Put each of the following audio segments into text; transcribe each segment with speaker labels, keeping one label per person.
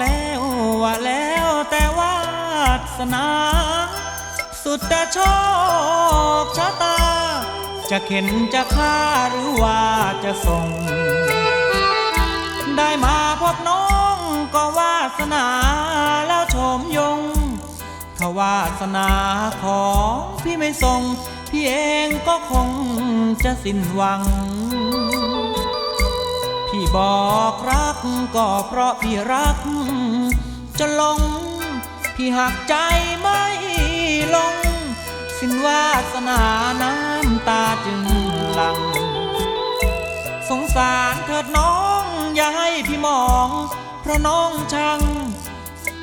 Speaker 1: แล้วว่าแล้วแต่วาสนา สุดแต่โชคชะตา จะเข็นจะฆ่าหรือว่าจะส่ง ได้มาพบน้องก็วาสนาแล้วโชมยงถ้าวาสนาของพี่ไม่ส่ง พี่เองก็คงจะสิ้นหวัง พี่บอกรักก็เพราะพี่รักจนหลง พี่หักใจไม่ลง สิ้นวาสนาน้ำตาจึงหลัง สงสารเถิดน้องอย่าให้พี่มอง เพราะน้องช่าง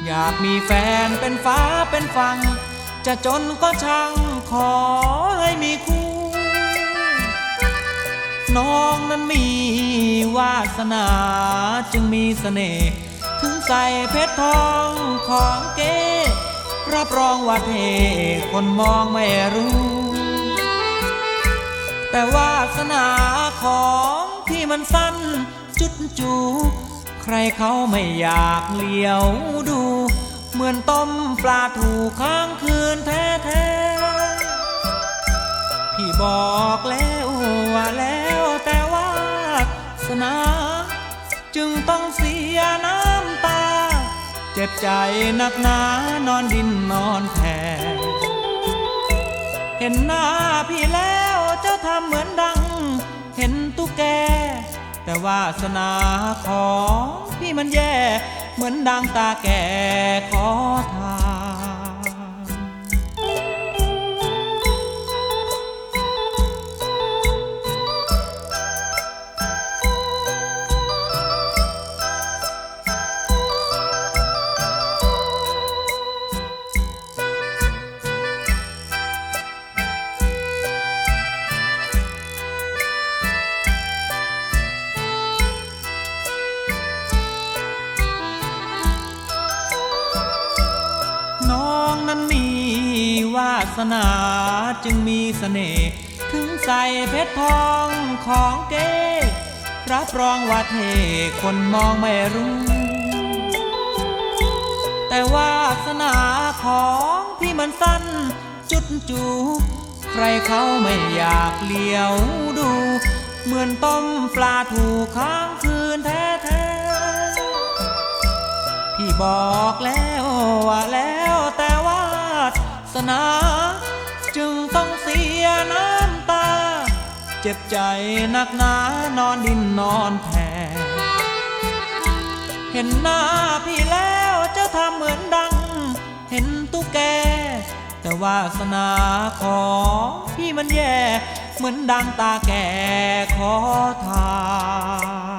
Speaker 1: อยากมีแฟนเป็นฟ้าเป็นฟัง จะจนก็ช่างขอให้มีคู่ น้องนั้นมีวาสนาจึงมีเสน่ห์ถึงใส่เพชรทองของเก๋รับรองว่าเทคนมองไม่รู้ แต่วาสนาของพี่มันสั้นจุดจู ใครเขาไม่อยากเลี้ยวดู เหมือนต้มปลาถูกค้างคืนแท้ๆ พี่บอกแล้วว่าแล้วแต่ว่า สนา จึงต้องเสียน้ำตา เจ็บใจนักหนานอนดินนอนแผ่เห็นหน้าพี่แล้วเจ้าทำเหมือนดัง เห็นตุ๊กแก แต่ว่าสนาของพี่มันแย่ เหมือนดังตาแก่ขอทาน สนาจึงมีเสน่ห์ถึงใส่เพชรทองของเก๋รับรองว่าเทคนมองไม่รู้ แต่วาสนาของพี่มันสั้นจุดจูใครเขาไม่อยากเลี้ยวดู เหมือนต้มปลาถูกค้างคืนแท้ๆพี่บอกแล้วว่าแล้ว นา จึงต้องเสียน้ำตา เจ็บใจนักหนานอนดินนอนแผ่เห็นหน้าพี่แล้วเจ้าทำเหมือนดัง เห็นตุ๊กแก แต่วาสนาของพี่มันแย่ เหมือนดังตาแก่ขอทาน